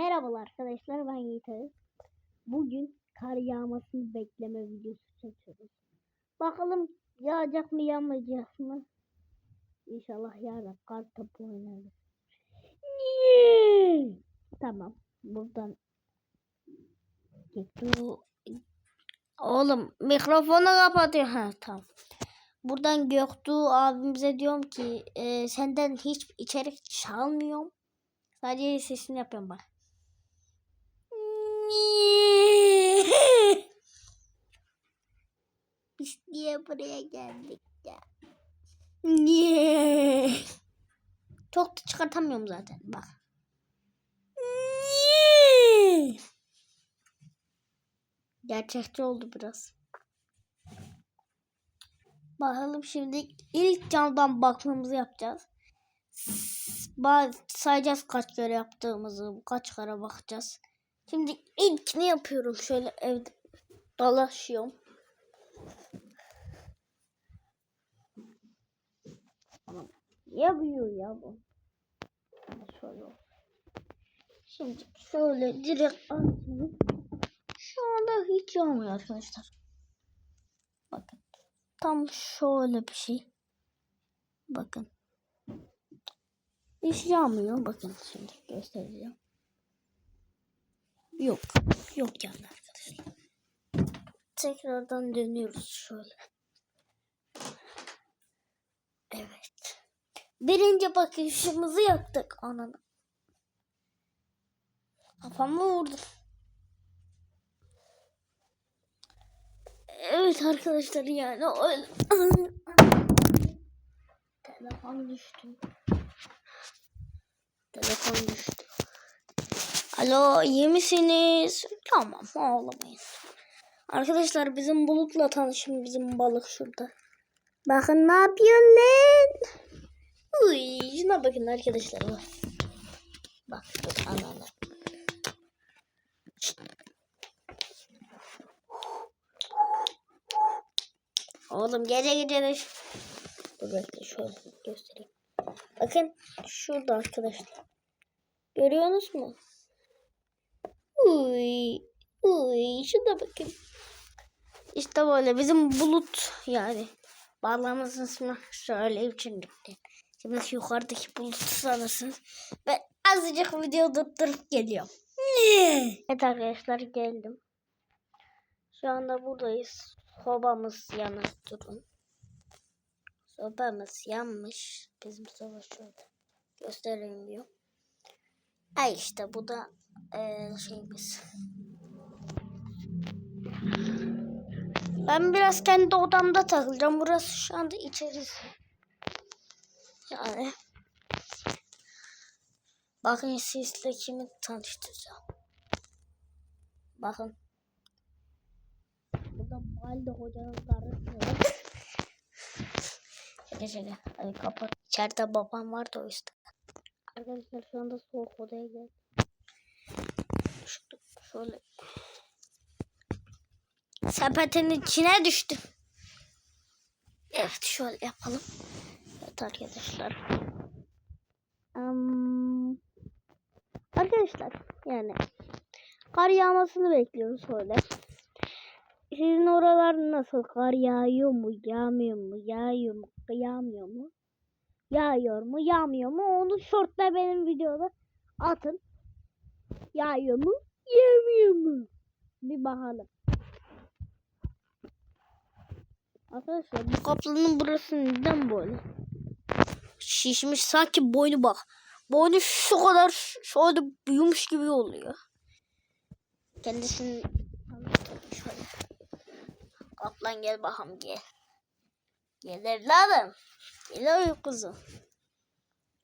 Merhabalar arkadaşlar ben Yiğit. Bugün kar yağmasını bekleme videosu çekiyoruz. Bakalım yağacak mı yağmayacak mı? İnşallah yağar kar topu oynarız. Niye? Tamam buradan Oğlum mikrofonu kapatıyor. Ha tamam. Buradan Göktuğ abimize diyorum ki e, senden hiç içerik çalmıyorum. Sadece sesini yapıyorum bak. Biz niye buraya geldik ya? Niye? Çok da çıkartamıyorum zaten bak. Niye? Gerçekçi oldu biraz. Bakalım şimdi ilk camdan bakmamızı yapacağız. Sayacağız kaç kere yaptığımızı, kaç kere bakacağız. Şimdi ilkini yapıyorum. Şöyle evde dolaşıyorum. Ama yapıyor ya bu. Şöyle. Şimdi şöyle direkt açayım. Şu anda hiç yağmıyor arkadaşlar. Bakın. Tam şöyle bir şey. Bakın. Hiç yağmıyor. Bakın şimdi göstereceğim. Yok. Yok yani arkadaşlar. Tekrardan dönüyoruz şöyle. Evet. Birinci bakışımızı yaptık ananı. Kafamı vurdum. Evet arkadaşlar yani öyle. Telefon düştü. Telefon düştü. Alo iyi misiniz? Tamam ağlamayın. Arkadaşlar bizim bulutla tanışın bizim balık şurada. Bakın ne yapıyorsun lan? Uy, şuna bakın arkadaşlar bak. Bak bak ananı. Oğlum gece gece Dur bekle şöyle göstereyim. Bakın şurada arkadaşlar. Görüyorsunuz mu? Uy, uy, şuna bakın. İşte böyle bizim bulut yani. Bağlamamızın ismi şöyle gitti. Şimdi yukarıdaki bulut sanırsınız. Ben azıcık video tutturup geliyorum. Evet arkadaşlar geldim. Şu anda buradayız. Sobamız yanır durun. Sobamız yanmış. Bizim soba şurada. Göstereyim diyor. Ay işte bu da eee, şeyimiz. Ben biraz kendi odamda takılacağım. Burası şu anda içerisi. Yani. Bakın sizle kimi tanıştıracağım. Bakın. Burada Valide hocanın karısı. şaka şaka. Hadi kapat. İçeride babam vardı o yüzden. Arkadaşlar şu anda soğuk odaya geldim. Şöyle. Sepetin içine düştüm. Evet şöyle yapalım. Evet arkadaşlar. Am, arkadaşlar yani kar yağmasını bekliyoruz şöyle. Sizin oralar nasıl? Kar yağıyor mu? Yağmıyor mu? Yağıyor mu? Yağmıyor mu? Yağıyor mu? Yağmıyor mu? Onu shortla benim videoda atın. Yağıyor mu? Yağmıyor mu? Bir bakalım. Arkadaşlar bu kaplanın burası neden böyle? Şişmiş sanki boynu bak. Boynu şu kadar şöyle büyümüş gibi oluyor. Kendisini şöyle. Kaplan gel bakalım gel. Gel evladım. Gel oy kızım.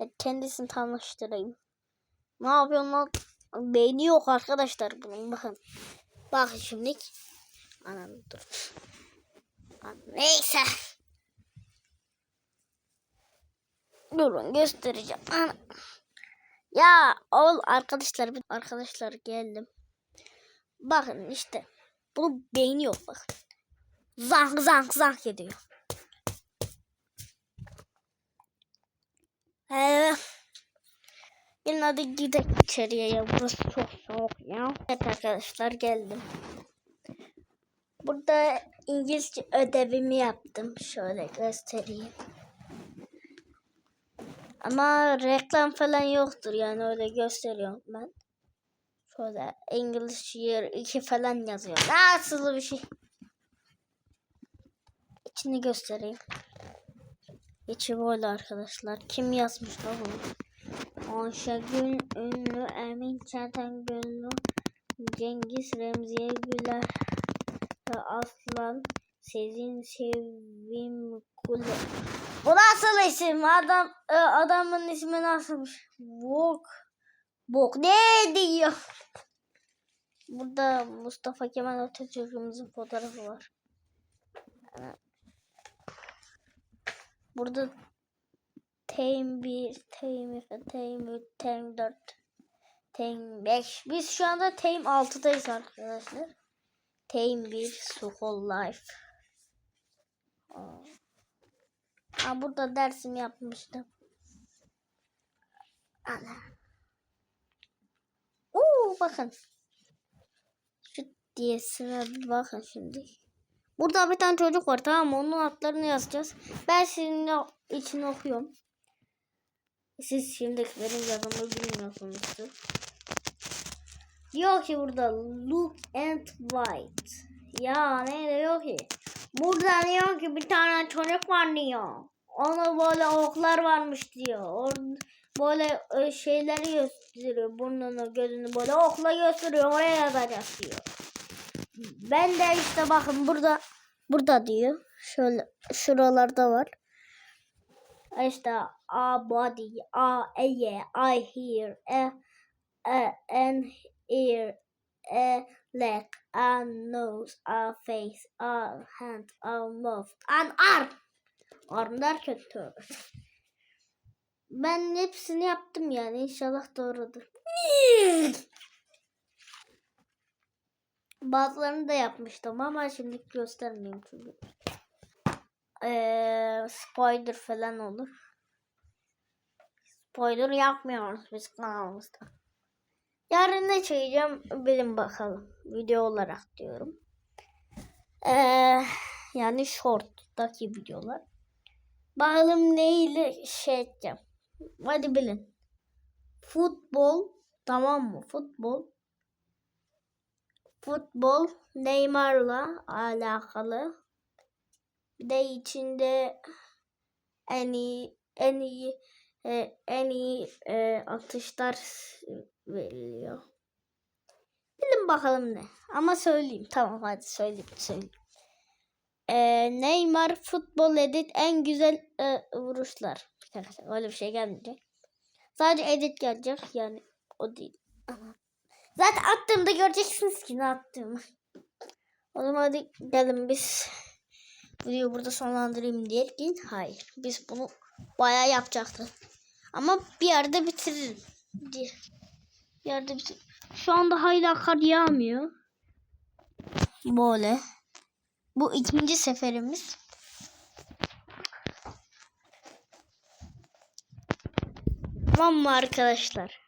Ben kendisini tanıştırayım. Ne yapıyorsun lan? Beyni yok arkadaşlar bunun bakın. Bakın şimdi. Anam dur. Neyse. Durun göstereceğim. Ana. Ya ol arkadaşlar arkadaşlar geldim. Bakın işte. Bunun beyni yok bakın. Zank zank zank ediyor. Ee, Gelin hadi gidelim içeriye ya. Burası çok soğuk ya. Evet arkadaşlar geldim. Burada İngilizce ödevimi yaptım. Şöyle göstereyim. Ama reklam falan yoktur yani öyle gösteriyorum ben. Şöyle English Year 2 falan yazıyor. Nasıl bir şey. İçini göstereyim. İçi böyle arkadaşlar. Kim yazmış da bunu? Ayşegül Ünlü, Emin Çetengöllü, Cengiz Remziye Güler, Aslan, Sezin Sevim Kule. Bu nasıl isim? Adam e, adamın ismi nasılmış? Bok. Bok ne diyor? Burada Mustafa Kemal Atatürk'ümüzün fotoğrafı var. Burada Team 1, Team 2, Team 3, Team 4, Team 5. Biz şu anda Team 6'dayız arkadaşlar. Team 1, School Life. Aa. Burada dersimi yapmıştım. Ana. Oo bakın. Şu diye sıra bir bakın şimdi. Burada bir tane çocuk var tamam mı? Onun adlarını yazacağız. Ben sizin için okuyorum. Siz şimdi benim yazımı bilmiyorsunuzdur. Diyor ki burada look and white. Ya ne diyor ki? Burada diyor ki bir tane çocuk var diyor. Ona böyle oklar varmış diyor. Or böyle e, şeyleri gösteriyor. Burnunu gözünü böyle okla gösteriyor. Oraya yazacağız diyor. Ben de işte bakın burada burada diyor. Şöyle şuralarda var. İşte a body, a eye, I hear, a, a an ear, a leg, a nose, a face, a hand, a mouth, an arm. Arm derken tövbe. Ben hepsini yaptım yani inşallah doğrudur. Bazılarını da yapmıştım ama şimdi göstermeyeyim çünkü. Ee, spoiler falan olur. Spoiler yapmıyoruz biz kanalımızda. Yarın ne çekeceğim bilin bakalım. Video olarak diyorum. Ee, yani short'taki videolar. Bakalım neyle şey edeceğim. Hadi bilin. Futbol tamam mı? Futbol. Futbol Neymar'la alakalı. Bir de içinde en iyi en iyi e, en iyi e, atışlar veriliyor. Bilin bakalım ne. Ama söyleyeyim. Tamam hadi söyleyeyim. söyleyeyim. E, Neymar futbol edit en güzel e, vuruşlar. Arkadaşlar öyle bir şey gelmeyecek. Sadece edit gelecek yani o değil. Zaten attığımda göreceksiniz ki ne attığımı. O zaman hadi gelin biz videoyu burada sonlandırayım derken hayır. Biz bunu bayağı yapacaktık. Ama bir yerde bitiririm. diye. Bir yerde bitir. Şu anda hala kar yağmıyor. Böyle. Bu ikinci seferimiz. Tamam mı arkadaşlar?